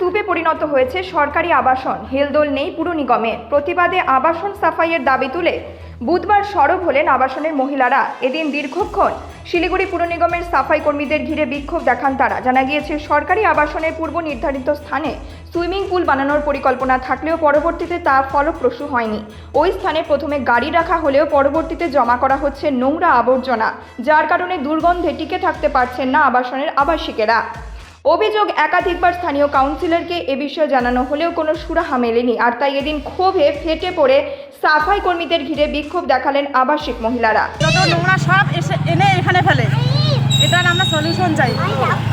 দুর্গে পরিণত হয়েছে সরকারি আবাসন। হেলদোল নেই পুর নিগমে। প্রতিবাদে আবাসন সাফাইয়ের দাবি তুলে বুধবার সরব হলেন আবাসনের মহিলারা। এদিন দীর্ঘক্ষণ শিলিগুড়ি পুর নিগমের সাফাই কর্মীদের ঘিরে বিক্ষোভ দেখান তারা। জানা গিয়েছে, সরকারি আবাসনের পূর্ব নির্ধারিত স্থানে সুইমিং পুল বানানোর পরিকল্পনা থাকলেও পরবর্তীতে তা ফলপ্রসূ হয়নি। ওই স্থানে প্রথমে গাড়ি রাখা হলেও পরবর্তীতে জমা করা হচ্ছে নোংরা আবর্জনা, যার কারণে দুর্গন্ধে টিকে থাকতে পারছেন না আবাসনের আবাসিকেরা। অভিযোগ একাধিকবার স্থানীয় কাউন্সিলরকে এ বিষয়ে জানানো হলেও কোনো সুরাহা মেলেনি। আর তাই এদিন ক্ষোভে ফেটে পড়ে সাফাই কর্মীদের ঘিরে বিক্ষোভ দেখালেন আবাসিক মহিলারা। যত নোংরা সব এসে এনে এখানে ফেলে। এটার আমরা সলিউশন চাই।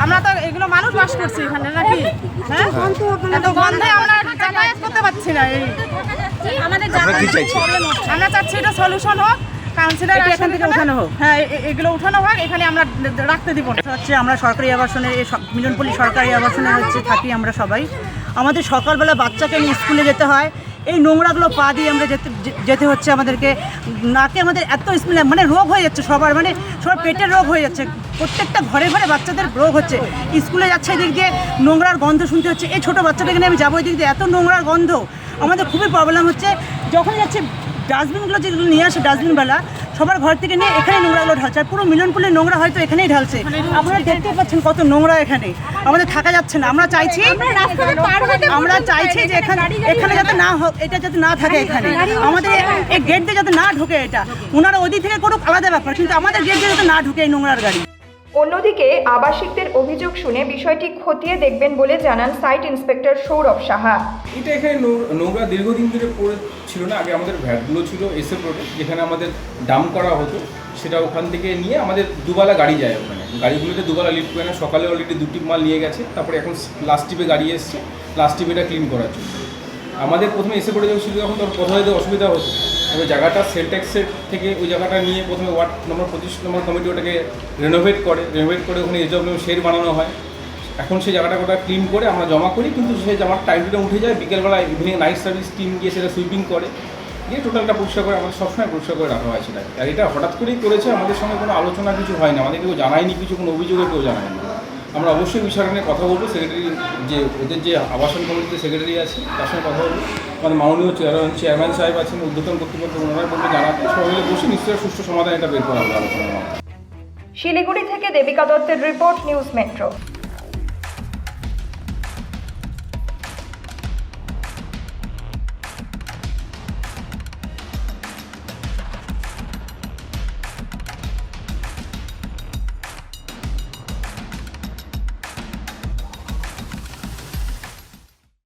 আমরা তো এগুলো মানুষ বাস করছি এখানে নাকি? হ্যাঁ? এত গন্ধে আমরা যাতায়াত করতে পারছি না এই। আমাদের? আমরা চাচ্ছি এটা সলিউশন হোক। কাউন্সিলর এখান থেকে উঠানো হোক। হ্যাঁ এগুলো উঠানো হোক। এখানে আমরা রাখতে দিব। হচ্ছে আমরা সরকারি আবাসনে এই সব- মিলনপল্লী সরকারি আবাসনে হচ্ছে থাকি আমরা সবাই। আমাদের সকালবেলা বাচ্চাকে নিয়ে স্কুলে যেতে হয়। এই নোংরাগুলো পা দিয়ে আমরা যেতে যেতে হচ্ছে আমাদেরকে। নাকে আমাদের এত স্মেল মানে রোগ হয়ে যাচ্ছে সবার মানে সবার পেটের রোগ হয়ে যাচ্ছে। প্রত্যেকটা ঘরে ঘরে বাচ্চাদের রোগ হচ্ছে। স্কুলে যাচ্ছে এদিক দিয়ে নোংরার গন্ধ শুনতে হচ্ছে। এই ছোটো বাচ্চাটাকে নিয়ে আমি যাব এদিক দিয়ে। এত নোংরার গন্ধ। আমাদের খুবই প্রবলেম হচ্ছে। যখন যাচ্ছে ডাস্টবিনগুলো যেগুলো নিয়ে আসে ডাস্টবিনবেলা সবার ঘর থেকে নিয়ে এখানে নোংরাগুলো ঢালছে। আর পুরো মিলনপুলের নোংরা হয়তো এখানেই ঢালছে। আপনারা দেখতে পাচ্ছেন কত নোংরা এখানে। আমাদের থাকা যাচ্ছে না। আমরা চাইছি আমরা চাইছি যে এখানে এখানে যাতে না হোক এটা যাতে না থাকে এখানে। আমাদের এই গেট দিয়ে যাতে না ঢোকে এটা। ওনারা ওদিক থেকে করুক আলাদা ব্যাপার। কিন্তু আমাদের গেট দিয়ে যাতে না ঢুকে এই নোংরার গাড়ি। অন্যদিকে আবাসিকদের অভিযোগ শুনে বিষয়টি খতিয়ে দেখবেন বলে জানান সাইট ইন্সপেক্টর সৌরভ সাহা। এটা এখানে নোংরা দীর্ঘদিন ধরে পড়ে ছিল না, আগে আমাদের ভ্যাটগুলো ছিল এসএফ রোডে যেখানে আমাদের ডাম করা হতো। সেটা ওখান থেকে নিয়ে আমাদের দুবেলা গাড়ি যায় ওখানে। গাড়িগুলোতে দুবেলা লিফ্ট করে না, সকালে অলরেডি দুটি মাল নিয়ে গেছে, তারপরে এখন লাস্ট টিপে গাড়ি এসছে লাস্ট টিপে এটা ক্লিন করার জন্য। আমাদের প্রথমে এসে পড়ে যখন ছিল তখন তোর যেতে অসুবিধা হতো। এবার জায়গাটা সেলটেক্সের থেকে ওই জায়গাটা নিয়ে প্রথমে ওয়ার্ড নম্বর পঁচিশ নম্বর কমিটি ওটাকে রেনোভেট করে রেনোভেট করে ওখানে এজব শেড বানানো হয়। এখন সেই জায়গাটা ওটা ক্লিন করে আমরা জমা করি, কিন্তু সেই জামার টাইমটা উঠে যায়, বিকেলবেলা ইভিনিং নাইট সার্ভিস টিম গিয়ে সেটা সুইপিং করে, গিয়ে টোটালটা পরিষ্কার করে আমাদের সবসময় পরিষ্কার করে রাখা হয় সেটা আর এটা হঠাৎ করেই করেছে, আমাদের সঙ্গে কোনো আলোচনা কিছু হয় না আমাদের কেউ জানায়নি কিছু, কোনো অভিযোগও কেউ জানায়নি। আমরা অবশ্যই বিষয় নিয়ে কথা বলব। সেক্রেটারি যে ওদের যে আবাসন কমিটিতে সেক্রেটারি আছে, তার সঙ্গে কথা বলব। আমাদের মাননীয় চেয়ারম্যান চেয়ারম্যান সাহেব আছেন, উদ্বোধন কর্তৃপক্ষ ওনারা বলতে জানাতে সবাই বসে নিশ্চয়ই সুষ্ঠু সমাধান এটা বের করা হবে। মাধ্যমে শিলিগুড়ি থেকে দেবিকা দত্তের রিপোর্ট, নিউজ মেট্রো।